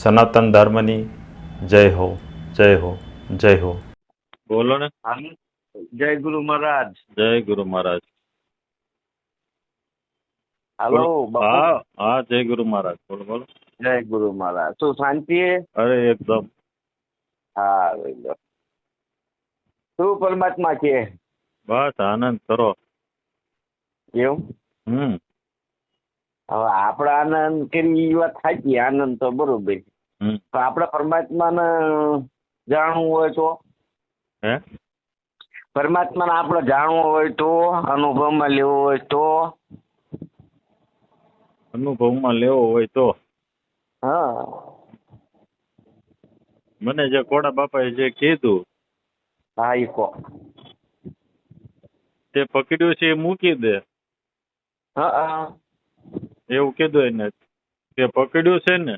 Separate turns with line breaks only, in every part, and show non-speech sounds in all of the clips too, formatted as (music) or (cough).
સનાતન ધર્મની જય હો જય હો જય હો. બોલો ને.
જય ગુરુ મહારાજ.
જય ગુરુ મહારાજ.
હાલો
હા હા જય ગુરુ મહારાજ. બોલો બોલો.
જય ગુરુ મહારાજ. શું શાંતિ?
અરે એકદમ.
હા શું પરમાત્મા છે
બસ આનંદ કરો.
એવું?
હમ.
હવે આપણે આનંદ કરી વાત સાચી આનંદ તો બરોબર
હમ.
તો આપણે પરમાત્માને જાણવું હોય તો?
હે?
પરમાત્માને આપણે જાણવું હોય તો અનુભવમાં લેવો હોય તો?
અનુભવમાં લેવો હોય તો?
હા.
મને જે કોડા બાપાએ જે કીધું
હા એ કહો
તે પકડ્યું છે એ મૂકી દે.
હા હા.
એવું કીધું એને તે પકડ્યું છે ને.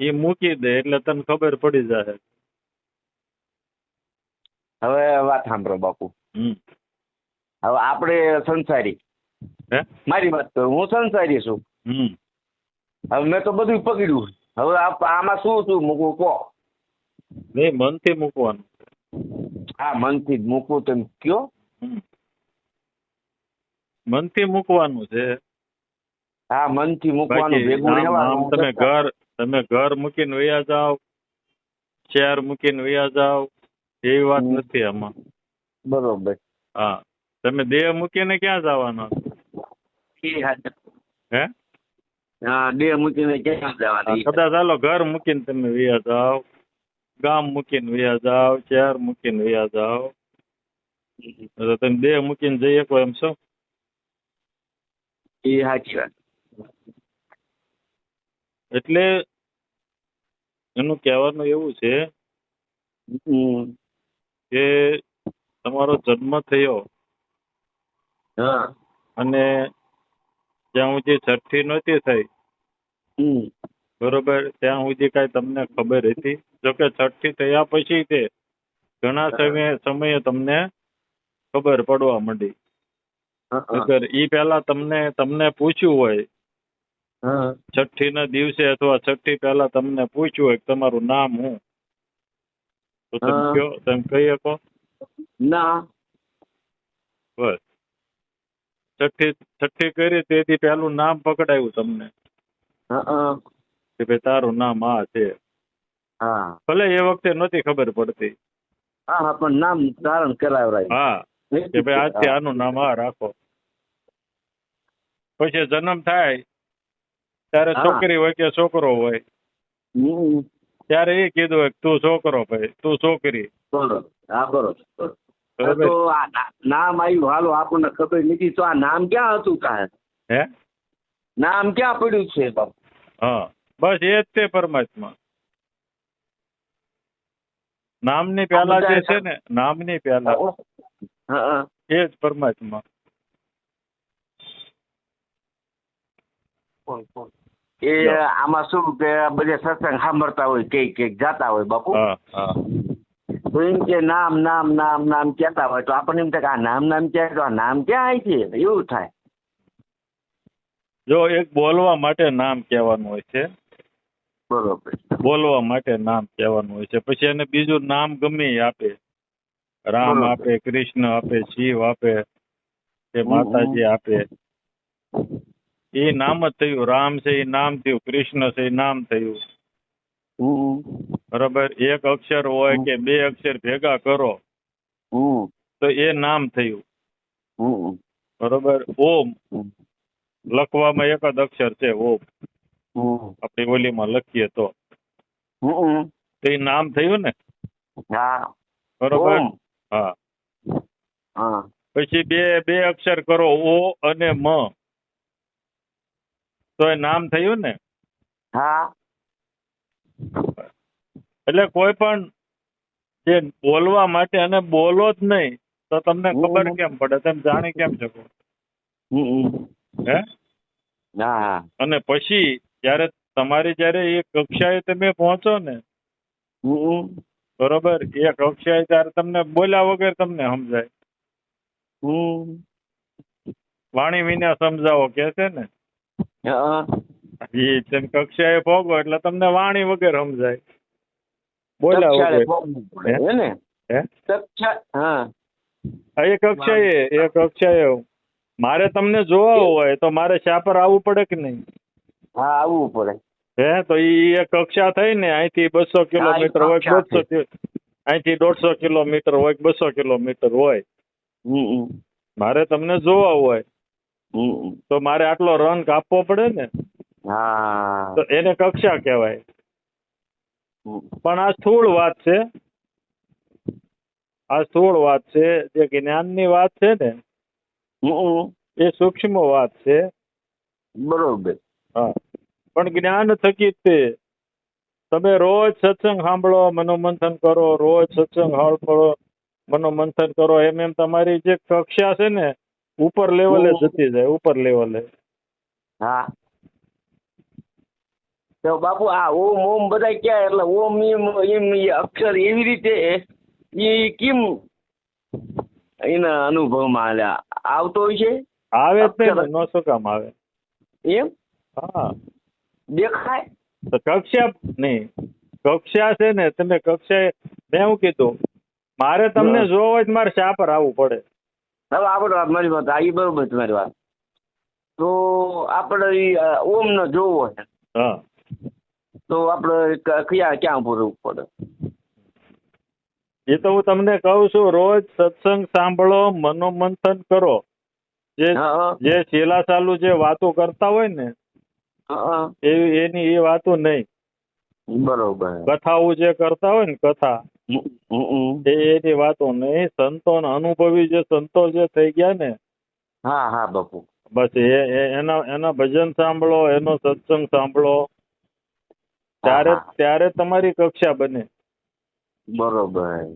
એ મૂકી દે એટલે તને ખબર પડી જશે
હવે વાત સાંભળો બાપુ. હવે આપણે સંસારી.
હે?
મારી વાત કરું હું સંસારી છું. હવે મેં તો બધું પકડ્યું. હવે આમાં શું શું મૂકવું કહો.
નહીં મનથી મૂકવાનું.
હા મનથી જ મૂકવું તમે કયો.
મનથી મૂકવાનું છે.
હા મનથી મૂકવાનું ભેગું રહેવાનું
તમે ઘર તમે ઘર મૂકીને વયા જાઓ ચેર મૂકીને વયા જાઓ એવી વાત નથી આમાં.
બરોબર.
હા તમે દેહ મૂકીને ક્યાં જવાના? હે?
હા દેહ મૂકીને ક્યાં
હા,
બધા
કદાચ હાલો ઘર મૂકીને તમે વયા જાઓ ગામ મૂકીને વયા જાઓ ચેર મૂકીને વયા જાઓ. તમે દેહ મૂકીને જઈ શકો એમ છો?
એ સાચી વાત
એટલે એનું કહેવાનું એવું છે કે તમારો જન્મ થયો
હા
અને ત્યાં સુધી છઠ્ઠી નહોતી થઈ બરોબર ત્યાં સુધી કઈ તમને ખબર હતી જોકે છઠ્ઠી થયા પછી તે ઘણા સમયે સમયે તમને ખબર પડવા માંડી. અગર ઈ પહેલા તમને તમને પૂછ્યું હોય. છઠ્ઠી ના દિવસે અથવા છઠ્ઠી પહેલા તમને પૂછ્યું હોય તમારું નામ હું તો તમે કયો તમે કહી. શકો
ના.
બસ. છઠ્ઠી છઠ્ઠી કરી તેથી પહેલું નામ પકડાયું તમને. કે ભાઈ તારું નામ આ છે.
હા.
ભલે એ વખતે નહોતી ખબર પડતી.
હા હા પણ નામ ધારણ કરાવરાય
હા. કે ભાઈ આજથી આનું નામ આ રાખો. પછી જન્મ થાય ત્યારે છોકરી હોય કે છોકરો હોય ત્યારે એ કીધું હોય તું છોકરો ભાઈ તું છોકરી.
હા બરોબર તો આ નામ આવ્યું હાલો આપણને ખબર નથી તો આ નામ ક્યાં હતું કાંઈ?
હે?
નામ ક્યાં પડ્યું છે બાપુ?
હા બસ એ જ તે પરમાત્મા. નામની પહેલા જે છે ને નામની પહેલા. એ જ પરમાત્મા.
એ આમાં શું કે બધે સત્સંગ સાંભળતા હોય કંઈક કંઈક જાતા હોય બાપુ? તો એમ કે નામ નામ નામ નામ કહેતા હોય તો આપણને એમ થાય કે આ નામ નામ ક્યાં તો આ નામ ક્યાં આવી છે? એવું થાય.
જો એક બોલવા માટે નામ કહેવાનું હોય છે.
બરોબર.
બોલવા માટે નામ કહેવાનું હોય છે. પછી એને બીજું નામ ગમે આપે. રામ આપે કૃષ્ણ આપે શિવ આપે કે માતાજી આપે. એ નામ જ થયું. રામ છે એ નામ થયું. કૃષ્ણ છે એ નામ થયું. બરાબર? એક અક્ષર હોય કે બે અક્ષર ભેગા કરો તો એ નામ થયું. બરોબર? ઓમ. લખવામાં એક જ અક્ષર છે ઓમ. આપણે ઓલીમાં લખીએ તો. તો એ નામ થયું ને? બરોબર? હા.
હા.
પછી બે બે અક્ષર કરો ઓ અને મ. તો એ નામ થયું ને?
હા.
એટલે કોઈ પણ જે બોલવા માટે અને બોલો જ નહીં તો તમને ખબર કેમ પડે? તમે જાણી કેમ શકો હે? અને પછી જ્યારે તમારી જ્યારે એ કક્ષાએ તમે પહોંચો ને બરોબર? એ કક્ષાએ ત્યારે તમને બોલ્યા વગર તમને સમજાય. વાણી વિના સમજાવો કે છે ને?
હા.
ઈ તમે કક્ષાએ ભોગો એટલે તમને વાણી વગર સમજાય.
પડે હે? ને? કક્ષા હા.
હા, એ કક્ષાએ એ કક્ષાએ મારે તમને જોવા હોય તો મારે શાપર આવવું પડે કે નહીં?
હા આવવું પડે.
હે? તો ઈ એક કક્ષા થઈ ને અહીંથી બસો કિલોમીટર હોય બસો અહીંથી દોઢસો કિલોમીટર હોય બસો કિલોમીટર હોય. મારે તમને જોવા હોય. તો મારે આટલો રન કાપવો પડે ને?
હા.
તો એને કક્ષા કહેવાય. પણ આ સ્થૂળ વાત છે. આ સ્થૂળ વાત છે જે જ્ઞાનની વાત છે ને. એ સૂક્ષ્મ વાત છે.
બરોબર.
હા. પણ જ્ઞાન થકી તે. તમે રોજ સત્સંગ સાંભળો મનોમંથન કરો રોજ સત્સંગ સાંભળો મનોમંથન કરો એમ એમ તમારી જે કક્ષા છે ને ઉપર લેવલે જતી જાય ઉપર લેવલે
હા. તો બાપુ આ ઓમ ઓમ બધા ક્યાં? એટલે ઓમ એમ એમ અક્ષર એવી રીતે એ કેમ એના અનુભવમાં આલ્યા? આવતો હોય છે?
આવે જ નહીં ને, શું કામ આવે?
એમ?
હા.
દેખાય?
તો કક્ષા નહીં કક્ષા છે ને તમે કક્ષાએ મેં શું કીધું મારે તમને જોવા હોય મારે શા પર આવવું પડે?
હવે આપણે મારી વાત આ બરોબર તમારી વાત. તો આપણે ઓમ નો જોવો છે.
હા.
તો આપણે ક્યાં કયા પૂરવું પડે?
એ તો હું તમને કહું છું રોજ સત્સંગ સાંભળો મનોમંથન કરો. જે જે છેલ્લા સાલું જે વાતો કરતા હોય ને એની એ વાતો નહીં.
બરોબર.
કથાઓ જે કરતા હોય ને કથા એની વાતો નહીં સંતો અનુભવી જે સંતો જે થઈ ગયા ને.
હા હા બાપુ.
બસ એ એના એના ભજન સાંભળો એનો સત્સંગ સાંભળો. ત્યારે. ત્યારે તમારી કક્ષા બને.
બરોબર.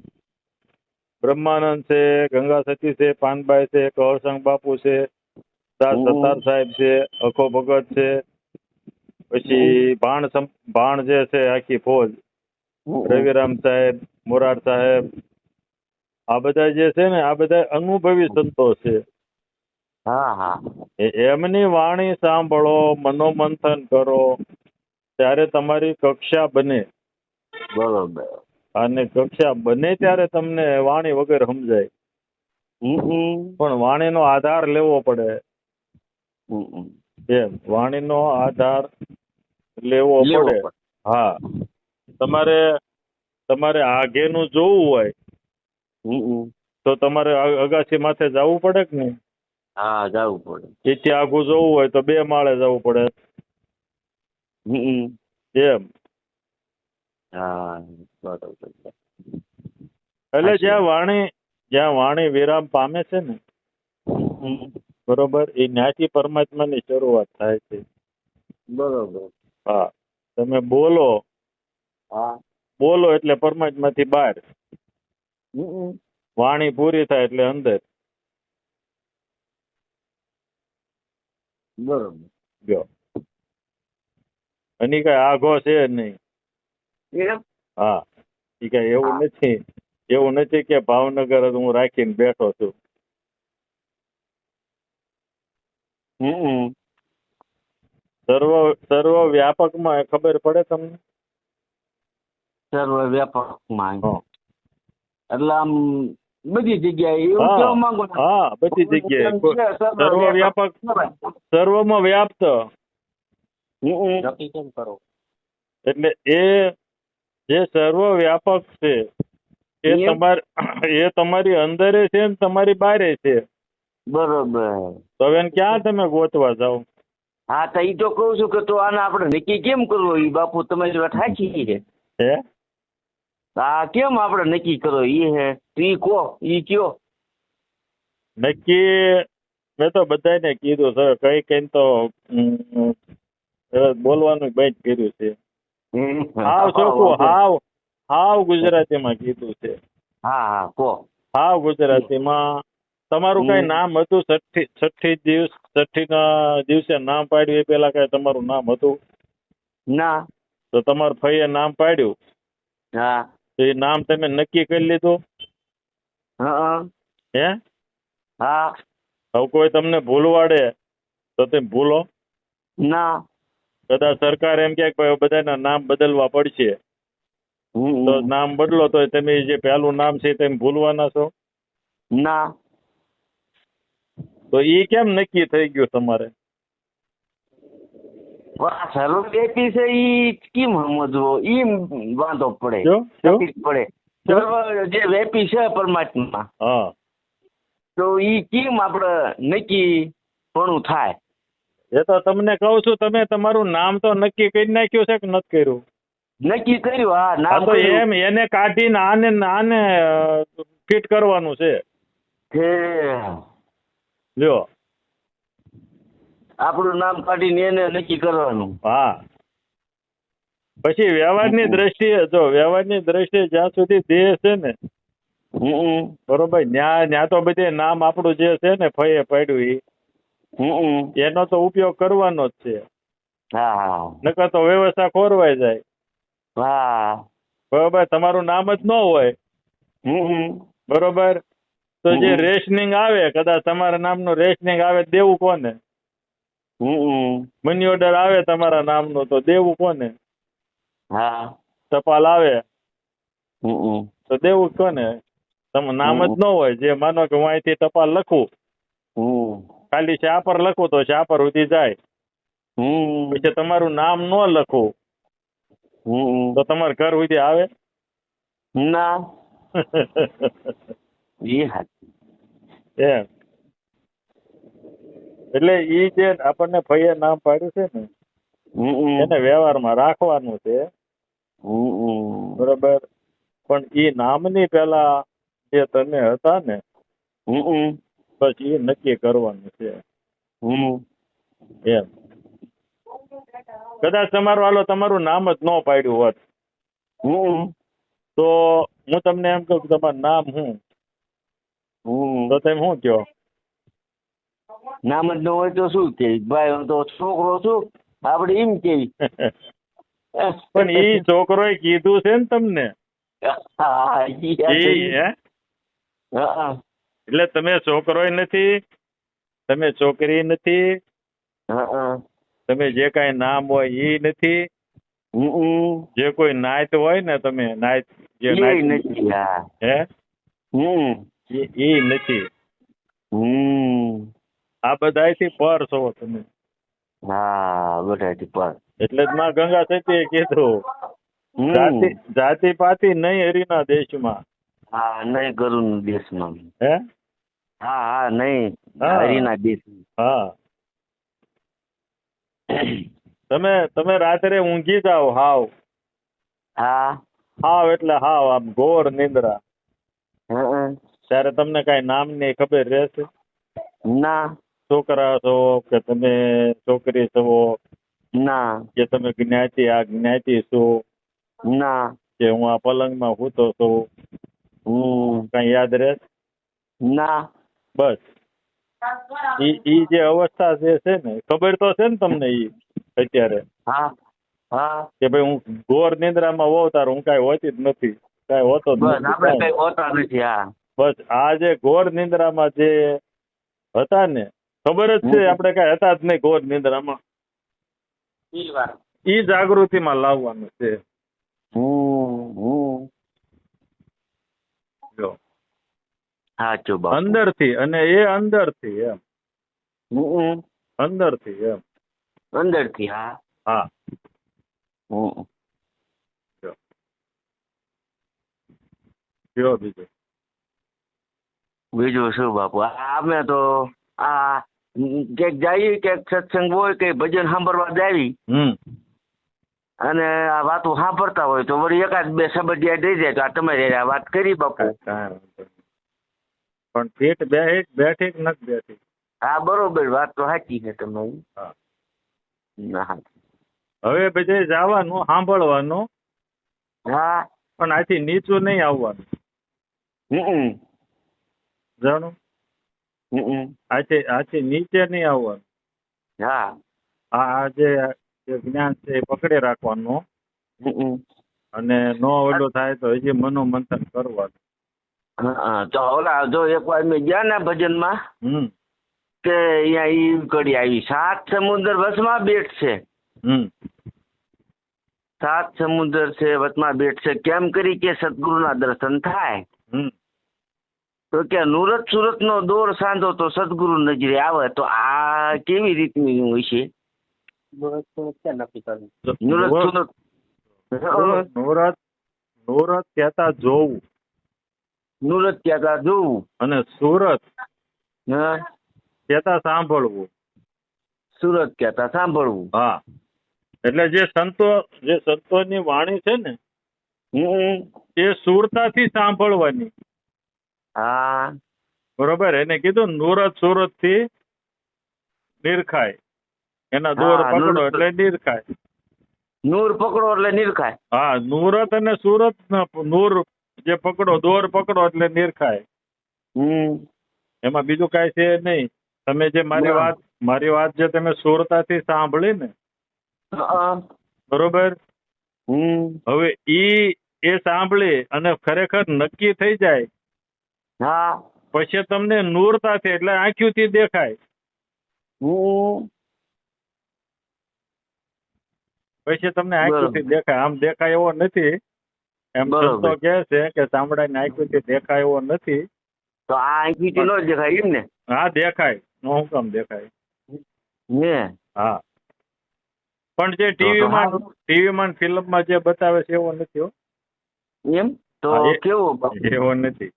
બ્રહ્માનંદ છે ગંગા સતી છે પાનબાઈ છે કૌરસંગ બાપુ છે દાસ સત્તાર સાહેબ છે અખો ભગત છે પછી ભાણ ભાણ જે છે આખી ફોજ રવિરામ સાહેબ મોરાર સાહેબ આ બધા જે છે ને આ બધા અનુભવી સંતો છે.
હા હા.
એમની વાણી સાંભળો મનોમંથન કરો ત્યારે તમારી કક્ષા બને.
બરોબર.
અને કક્ષા બને ત્યારે તમને વાણી વગર સમજાય. પણ વાણીનો આધાર લેવો પડે. એમ વાણીનો આધાર લેવો પડે. હા. તમારે તમારે આઘેનું જોવું હોય. તો તમારે અગાસી માથે જવું પડે કે નહીં?
હા જવું પડે.
એથી આઘું જોવું હોય તો બે માળે જવું પડે. એમ.
હા બરોબર.
એટલે જ્યાં વાણી જ્યાં વાણી વિરામ પામે છે ને બરોબર એ ન્યાથી પરમાત્માની શરૂઆત થાય છે.
બરોબર.
હા તમે બોલો.
હા.
બોલો એટલે પરમાત્માથી બહાર. વાણી પૂરી થાય એટલે અંદર.
બરોબર.
જો. અને કઈ આઘો છે નહીં. હા. એ કઈ એવું નથી. એવું નથી કે ભાવનગર હું રાખીને બેઠો છું. સર્વ સર્વ વ્યાપકમાં ખબર પડે તમને?
સર્વ વ્યાપકમાં
હા.
એટલે આમ બધી જગ્યાએ એવું
હા.
કહેવા માંગુ
હા બધી જગ્યાએ. સર્વ વ્યાપક સર્વમાં વ્યાપ્ત.
હું. નક્કી કેમ કરો?
એટલે એ જે સર્વ વ્યાપક છે એ તમારે એ તમારી અંદરે છે ને તમારી બારે છે.
બરોબર.
તો હવે ક્યાં તમે ગોતવા જાઓ?
હા તો એ તો કહું છું કે તો આને આપણે નક્કી કેમ કરવો? એ બાપુ તમારી વાત સાચી છે.
હે?
આ કેમ આપણે નક્કી કરો? ઈ હે. ઈ કો ઈ કયો
નક્કી મેં તો બધાને કીધું સર કઈ કઈ તો બોલવાનું બંધ કર્યું છે. હાવ ચોખ્ખું હાવ હાવ ગુજરાતીમાં કીધું છે.
હા હા કો
હાવ ગુજરાતીમાં. તમારું કઈ નામ હતું? છઠ્ઠી છઠ્ઠી દિવસ છઠ્ઠી ના દિવસે નામ પાડ્યું એ પેલા કઈ તમારું નામ હતું?
ના.
તો તમારા ફઈએ નામ પાડ્યું?
હા.
તો એ નામ તમે નક્કી કરી લીધું?
હા.
હે?
હા.
હવે કોઈ તમને ભૂલવાડે તો તમે ભૂલો?
ના.
કદાચ સરકાર એમ કે ભાઈ બધાના નામ બદલવા પડશે. તો નામ બદલો તો તમે જે પહેલું નામ છે તમે ભૂલવાના છો?
ના.
તો એ કેમ નક્કી થઈ ગયું તમારે?
સર્વ વ્યક્તિ છે ઈ કેમ સમજવો? ઈ વાંધો પડે. તકલીફ પડે. સર્વ જે વેપી છે પરમાત્મા. તો ઈ કેમ આપણે નક્કી પણ થાય?
એ તો તમને કહું છું તમે તમારું નામ તો નક્કી કરી નાખ્યું છે કે નથી કર્યું?
નક્કી કર્યું હા નામ
તો એમ એને કાઢીને આને આને ફિટ કરવાનું છે.
છે
લ્યો.
આપણું નામ કાઢીને એને નક્કી કરવાનું.
હા. પછી વ્યવહારની દ્રષ્ટિએ જો વ્યવહારની દ્રષ્ટિએ જ્યાં સુધી દેહ છે ને બરોબર ન્યા ન્યા તો બધે નામ આપણું જે છે ને ફયે પડ્યું ઈ એનો તો ઉપયોગ કરવાનો જ છે. નકર તો વ્યવસ્થા ખોરવાઈ જાય.
હા.
બરોબર તમારું નામ જ ન હોય.
હમ.
બરોબર? તો જે રેશનિંગ આવે કદાચ તમારા નામનું રેશનિંગ આવે દેવું કોને?
હમ.
મની ઓર્ડર આવે તમારા નામનો તો દેવું કોને?
હા.
ટપાલ આવે?
હમ.
તો દેવું કોને? તમે નામ જ ન હોય જે માનો કે હું અહીંથી ટપાલ લખું. ખાલી શાપર લખું તો શાપર સુધી જાય. પછી તમારું નામ ન લખું. તો તમારે ઘર સુધી આવે?
ના. (laughs) એ
એમ. એટલે ઈ જે આપણને ફઈએ નામ પાડ્યું છે ને એને વ્યવહારમાં રાખવાનું છે. બરોબર? પણ ઈ નામની પેલા જે તમે હતા ને બસ એ નક્કી કરવાનું છે. એમ. કદાચ તમારું હાલો તમારું નામ જ ન પાડ્યું હોત. તો હું તમને એમ કહું કે તમારું નામ
હું?
તો તમે શું કહો?
નામ જ ન હોય તો શું કે? ભાઈ હું તો છોકરો છું. આપણે એમ કેવી (laughs)
પણ એ છોકરો કીધું છે ને તમને. એટલે તમે છોકરો નથી તમે છોકરી નથી તમે જે કઈ નામ હોય એ નથી. જે કોઈ નાયત હોય ને તમે નાયત જે નાયત
નથી હે. હમ.
એ ઈ નથી.
હમ.
આ બધાયથી પર છો તમે.
હા બધાથી પર.
એટલે જ માં ગંગા સતીએ કીધું. જાતિ જાતિ પાતિ નહીં હરિના દેશમાં.
હા નહીં કરું દેશમાં.
હે?
હા હા નહીં. હરીના દેશ.
હા. તમે તમે રાત્રે ઊંઘી જાઓ હાવ.
હા.
હાવ એટલે હાવ આમ ઘોર નિંદ્રા. ત્યારે તમને કઈ નામની ખબર રહેશે?
ના.
છોકરા છો કે તમે છોકરી છો?
ના.
કે તમે જ્ઞાતિ આ જ્ઞાતિ છો?
ના.
કે હું આ પલંગમાં સૂતો છું?
હું
કઈ યાદ રહે?
ના.
બસ. ઈ જે અવસ્થા જે છે ને ખબર તો છે ને તમને ઈ અત્યારે?
હા. હા.
કે ભાઈ હું ઘોર નિંદ્રામાં હોઉં તાર હું કાંઈ હોતી જ નથી. કાંઈ હોતો જ
બસ
નથી
આપણે
કઈ
હોતા નથી હા.
બસ આ જે ઘોર નિંદ્રામાં જે હતા ને ખબર જ છે. આપણે કઈ હતા જ નહીં ઘોર નિંદ્રામાં
ઈ
જાગૃતિમાં લાવવાનું છે. જો.
સાચું બાપુ.
અંદરથી અને એ અંદરથી એમ.
અંદર
અંદરથી એમ.
અંદરથી હા.
હા. કયો બીજું.
બીજું શું બાપુ? આ અમે તો આ ક્યાંક જઈએ ક્યાંક સત્સંગ હોય કે ભજન સાંભળવા જાવી અને આ વાતો સાંભળતા હોય તો વળી એકાદ બે સબડિયા દઈ જાય તો આ તમે આ વાત કરી બાપુ.
પણ ફીટ બેઠી બેઠી નથી બેઠી?
હા બરોબર વાત તો સાચી છે તમારી.
હા.
ના
હવે બધે જવાનું સાંભળવાનું.
હા.
પણ આથી નીચું નહીં આવવાનું. જાણું? આથી આથી નીચે નહીં આવવાનું.
હા.
આ જે જ્ઞાન છે એ પકડી રાખવાનું. અને નો ઓલો થાય તો હજી મનોમંથન કરવાનું.
હા તો ઓલા જો એક વાર મેં ગયા ને ભજનમાં કે અહીંયા ઈ કડી આવી. સાત સમુદ્ર વસમાં બેટ છે.
હમ.
સાત સમુદ્ર છે વચમાં બેટ છે. કેમ કરી કે સદગુરુના દર્શન થાય. તો કે નુરત સુરત નો દોર સાંધો તો સદગુરુ નજરે આવે તો આ કેવી રીતની હોય છે? નુરત સુરત
નુરત નુરત નુરત કહેતા જોવું.
નુરત કહેતા જોવું.
અને સુરત કહેતા સાંભળવું.
સુરત કહેતા સાંભળવું.
હા. એટલે જે સંતો જે સંતોની વાણી છે ને તે સુરતાથી સાંભળવાની.
હા.
બરોબર એને કીધું નુરત સુરતથી નિરખાય. એના દોર પકડો એટલે નિરખાય.
નૂર પકડો એટલે નિરખાય.
હા નુરત અને સુરત નૂર જે પકડો દોર પકડો એટલે નિરખાય.
હમ.
એમાં બીજું કાંઈ છે નહીં. તમે જે મારી વાત મારી વાત જે તમે સુરતાથી સાંભળી ને બરોબર? હવે ઈ એ સાંભળી અને ખરેખર નક્કી થઈ જાય
હા.
પછી તમને નૂરતાથી એટલે આંખ્યુંથી દેખાય. પછી તમને આંખ્યુંથી દેખાય. આમ દેખાય એવો નથી. એમ. સંતો કહે છે કે ચામડાની આંખ્યુંથી દેખાય એવો નથી.
તો આ આંખ્યુંથી નો દેખાય એમ ને?
હા દેખાય. નો હું કામ દેખાય.
ને?
હા. પણ જે ટીવીમાં. ટીવીમાં ફિલ્મમાં જે બતાવે છે એવો નથી
એમ? તો કેવું?
એવો નથી.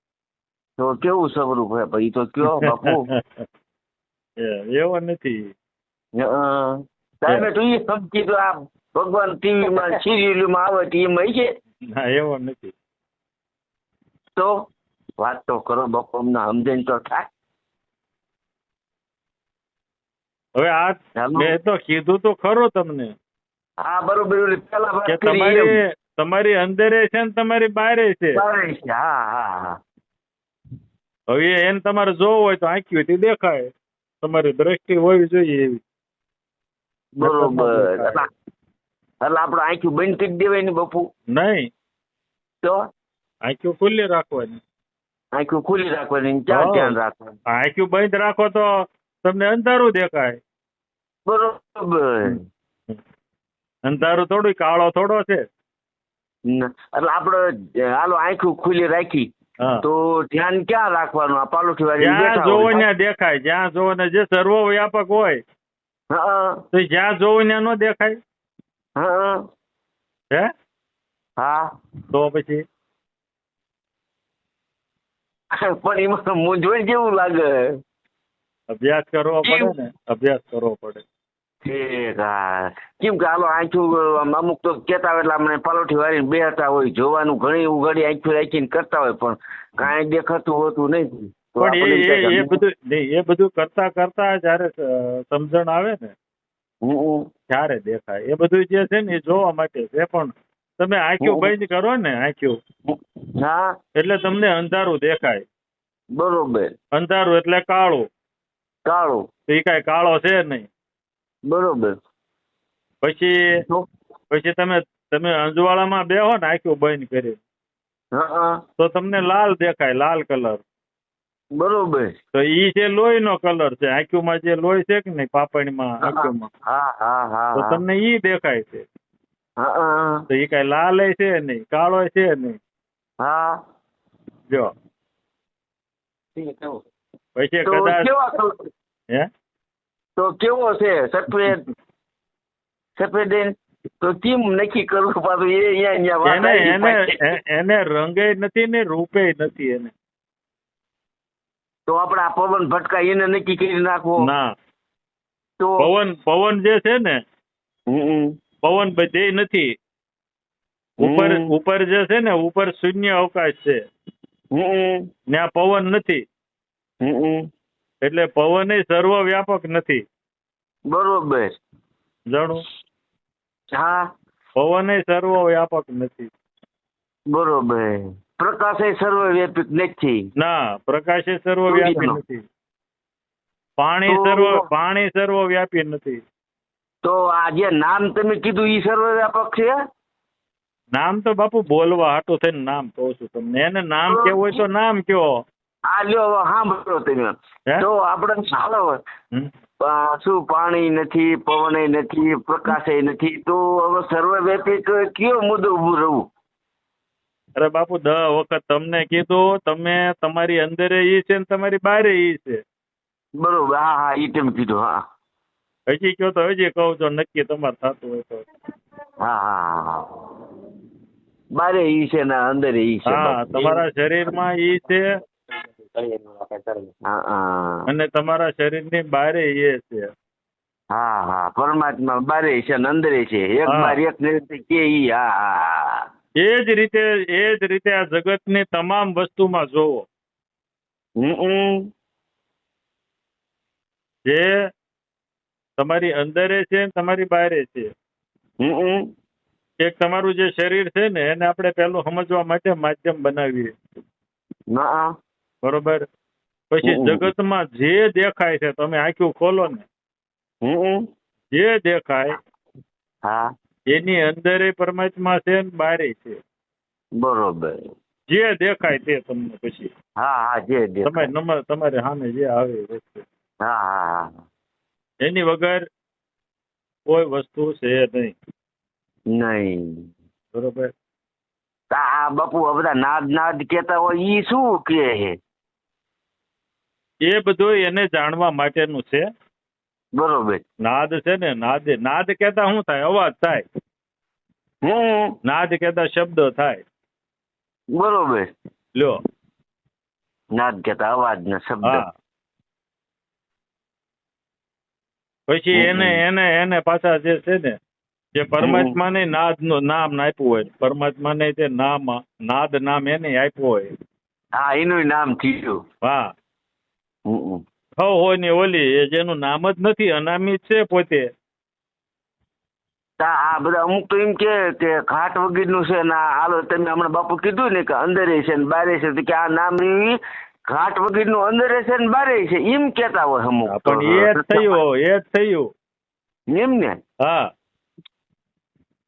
તો કેવું સ્વરૂપ હે ભાઈ તો કયો (laughs) બાપુ?
એવો નથી.
હં. તું સમજી તો આ ભગવાન ટીવી માં (laughs) સિરિયલમાં આવે તો એમ છે
ના એવો નથી.
તો વાત તો કરો બાપુ અમને સમજણ તો થાય.
હવે આ મેં તો કીધું તો ખરો તમને.
હા બરોબર ઓલી પેલા.
તમારી તમારી અંદરે છે ને તમારી બહાર છે.
હા હા હા.
હવે એને તમારે જોવું હોય તો આંખીથી દેખાય. તમારી દ્રષ્ટિ હોવી જોઈએ એવી.
બરોબર. એટલે આપણે આંખ્યું બંધ કરી દેવાય ને બાપુ?
નહીં.
તો?
આંખી ખુલ્લી રાખવાની.
આંખ્યું ખુલ્લી રાખવાની
ચાર
ધ્યાન રાખવાનું.
આંખી બંધ રાખો તો તમને અંધારું દેખાય.
બરોબર.
અંધારું થોડું કાળો થોડો છે.
એટલે આપણે હાલો આંખું ખુલ્લી રાખી. તો ધ્યાન ક્યાં રાખવાનું? આ પાલોઠી વાળી
જ્યાં જોવો ત્યાં દેખાય જ્યાં જોવો ને જે સર્વ વ્યાપક હોય તો જ્યાં જોવો ત્યાં ન દેખાય?
હે.
હા? તો પછી?
પણ એમાં મૂંઝવણ જેવું લાગે?
અભ્યાસ કરવો પડે ને અભ્યાસ કરવો પડે.
ઠીક હા કેમ કે હાલો આંખ્યું અમુક તો કેતા હોય એટલે આપણે પાલોઠી વાળીને બેહતા હોય જોવાનું ઘણી ઉઘાડી આંખું રાખીને કરતા હોય પણ કાંઈ દેખાતું હોતું નહીં.
પણ એ બધું એ બધું કરતા કરતા જ્યારે સમજણ આવે ને ત્યારે દેખાય. એ બધું જે છે ને એ જોવા માટે છે પણ તમે આંખ્યું. બંધ કરો ને આંખ્યું
હા.
એટલે તમને અંધારું દેખાય.
બરોબર.
અંધારું એટલે કાળું.
કાળું.
એ કાંઈ કાળો છે નહીં.
બરોબર.
પછી? પછી તમે તમે અંજવાળામાં બેહો ને આંખ્યું બંધ કરી. તો તમને લાલ દેખાય લાલ કલર.
બરોબર.
તો ઈ છે લોહીનો કલર છે આંખ્યુંમાં જે લોહી છે કે નહીં પાપણીમાં
હા
તો તમને ઈ દેખાય છે. તો ઈ કઈ લાલ છે નહીં કાળો છે નહીં.
હા.
જો. પછી કદાચ હે?
તો કેવો છે? સફેદ સફેદ તો કેમ નક્કી કરવું પાછું? એ અહીંયા
એને એને રંગે નથી ને રૂપે નથી એને.
તો આપણે આ પવન ભટકા એને નક્કી કરી નાખવો.
ના.
તો
પવન પવન જે છે ને
હમ.
પવન બધે નથી. ઉપર ઉપર જે છે ને ઉપર શૂન્ય અવકાશ છે.
હમ.
ત્યાં પવન નથી.
હમ.
એટલે પવન એ સર્વવ્યાપક નથી.
બરોબર.
જાણું?
હા.
પવન એ સર્વવ્યાપક નથી.
બરોબર. પ્રકાશ એ સર્વવ્યાપક નથી.
ના પ્રકાશ એ સર્વવ્યાપી. નથી. પાણી સર્વ પાણી સર્વવ્યાપી નથી.
તો આ જે નામ તમે કીધું ઈ સર્વવ્યાપક છે?
નામ તો બાપુ બોલવા હાટું થઈને નામ કહું છું તમને. એને નામ કેવું હોય તો નામ કયો
આ લ્યો સાંભળો તમે. જો આપણે ચાલો શું પાણી નથી પવન નથી પ્રકાશ નથી તો હવે સર્વવ્યાપી કયો મુદ્દો ઉભું રહું
અરે બાપુ દહ વખત તમને કીધું તમે તમારી અંદર એ છે ને તમારી બારે એ છે.
બરોબર હા હા ઈ તમે કીધું હા.
હજી કયો તો હજી કહું છો નક્કી તમારે થતું હોય તો.
હા હા હા બારે ઈ છે ને અંદર ઈ છે
હા તમારા શરીરમાં ઈ છે અને તમારા શરીરની બારે એ છે.
હા હા. પરમાત્મા બારે છે ને અંદરે છે. એક બાર એક કે ઈ હા હા હા.
એ જ રીતે એ જ રીતે આ જગતની તમામ વસ્તુમાં જોવો. જે તમારી અંદરે છે તમારી બારે છે. એક તમારું જે શરીર છે ને એને આપણે પેલું સમજવા માટે માધ્યમ બનાવીએ.
ના
બરોબર? પછી જગતમાં જે દેખાય છે તમે આંખ્યું ખોલો ને.
હમ.
જે દેખાય
હા.
એની અંદર પરમાત્મા છે ને બારે છે.
બરોબર.
જે દેખાય તે તમને પછી.
હા હા જે
તમે નંબર તમારે સામે જે આવે
હા હા હા
એની વગર કોઈ વસ્તુ છે નહીં.
નહીં.
બરોબર?
આ બાપુ બધા નાદ નાદ કેતા હોય ઈ શું કે
એ બધું એને જાણવા માટેનું છે.
બરોબર.
નાદ છે ને નાદ નાદ કહેતા શું થાય? અવાજ થાય. નાદ કહેતા શબ્દ થાય.
બરોબર.
લ્યો
નાદ કેતા અવાજ ને શબ્દ.
પછી એને એને એને પાછા જે છે ને જે પરમાત્માને નાદનું નામ આપ્યું હોય પરમાત્માને જે નામ નાદ નામ એને આપ્યું હોય.
હા એનું નામ થયું.
હ. હોય ને ઓલી એ જેનું નામ જ નથી અનામી છે પોતે.
આ બધા અમુક તો એમ કે કે ઘાટ વગીરનું છે ને આ હાલો તમે હમણાં બાપુ કીધું ને કે અંદર છે ને બારે છે કે આ નામ ઘાટ વગીરનું અંદરે છે ને બારે છે એમ કેતા હોય અમુક
પણ એ જ થયું એ જ થયું.
એમ ને?
હા.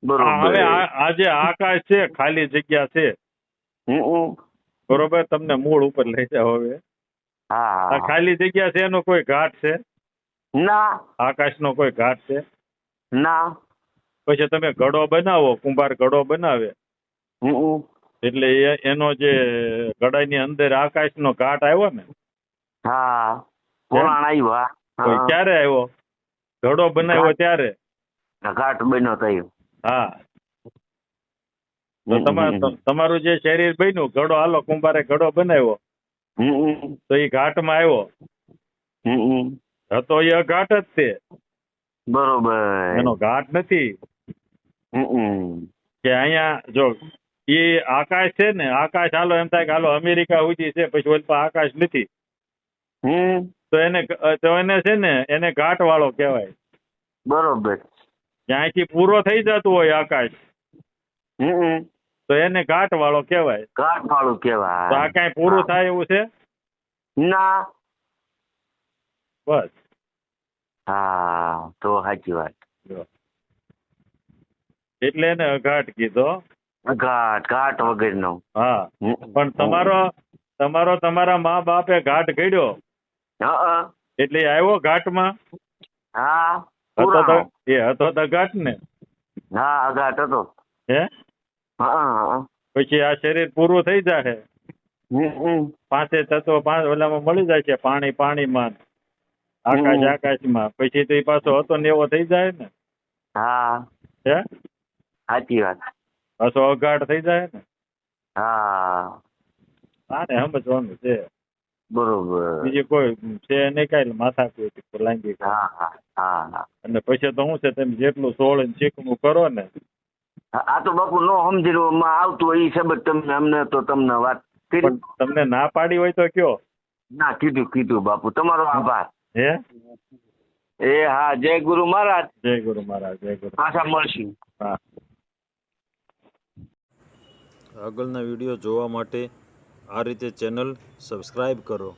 બરોબર.
હવે આ આ આકાશ છે ખાલી જગ્યા છે. બરોબર તમને મૂળ ઉપર લઈ જાવ હવે. આ. ખાલી જગ્યા છે એનો કોઈ ઘાટ છે?
ના.
આકાશનો કોઈ ઘાટ છે?
ના.
પછી તમે ઘડો બનાવો કુંભાર ઘડો બનાવે. એટલે એનો જે ઘડાની અંદર આકાશનો ઘાટ આવ્યો ને?
હા.
ક્યારે આવ્યો? ઘડો બનાવ્યો ત્યારે?
ઘાટ બન્યો થયો
હા. તો તમારું જે શરીર બન્યું ઘડો હાલો કુંભારે ઘડો બનાવ્યો. તો એ ઘાટમાં આવ્યો. હતો એ અઘાટ જ તે
બરોબર.
એનો ઘાટ નથી. કે અહીંયા જો એ આકાશ છે ને આકાશ હાલો એમ થાય કે હાલો અમેરિકા ઉજી છે પછી ઓલ આકાશ નથી.
હમ.
તો એને તો એને છે ને એને ઘાટ વાળો કહેવાય.
બરોબર.
જ્યાંથી પૂરો થઈ જતું હોય આકાશ. તો એને ઘાટ વાળો કહેવાય.
ઘાટ વાળું
તો આ
કેવાય
પૂરું થાય એવું છે?
ના.
બસ.
હા તો સાચી વાત.
એટલે એને અઘાટ કીધો.
ઘાટ ઘાટ વગરનો.
હા. પણ તમારો તમારો તમારા મા બાપે ઘાટ ઘડ્યો. એટલે આવ્યો ઘાટમાં?
હા.
હતો એ હતો તો ઘાટ ને
હા ઘાટ હતો.
હે?
હા હા.
પછી આ શરીર પૂરું થઈ
હમ.
પાંચે તત્વો પાંચ ઓલામાં મળી જાય છે પાણી પાણીમાં આકાશ. આકાશમાં. પછી તો એ પાછો હતો ને એવો થઈ જાય ને.
હા.
હે?
સાચી વાત.
પાછો અઘાટ થઈ જાય ને.
હા.
આને સમજવાનું છે.
બરોબર.
બીજી કોઈ છે નહીં કાંઈ માથા કોઈ લાંગી
હા હા હા હા.
અને પછી તો શું છે તમે જેટલું સોળ ને ચીકણું કરો ને
આ તો બાપુ નો સમજણમાં આવતું હોય એ સબત તમને અમને તો તમને વાત કરી.
તમને ના પાડી હોય તો કયો?
ના કીધું કીધું બાપુ તમારો આભાર.
હે?
એ હા જય ગુરુ મહારાજ.
જય ગુરુ મહારાજ જય ગુરુ
પાછા મળશું.
હા.
આગળના વીડિયો જોવા માટે આ રીતે ચેનલ સબસ્ક્રાઈબ કરો.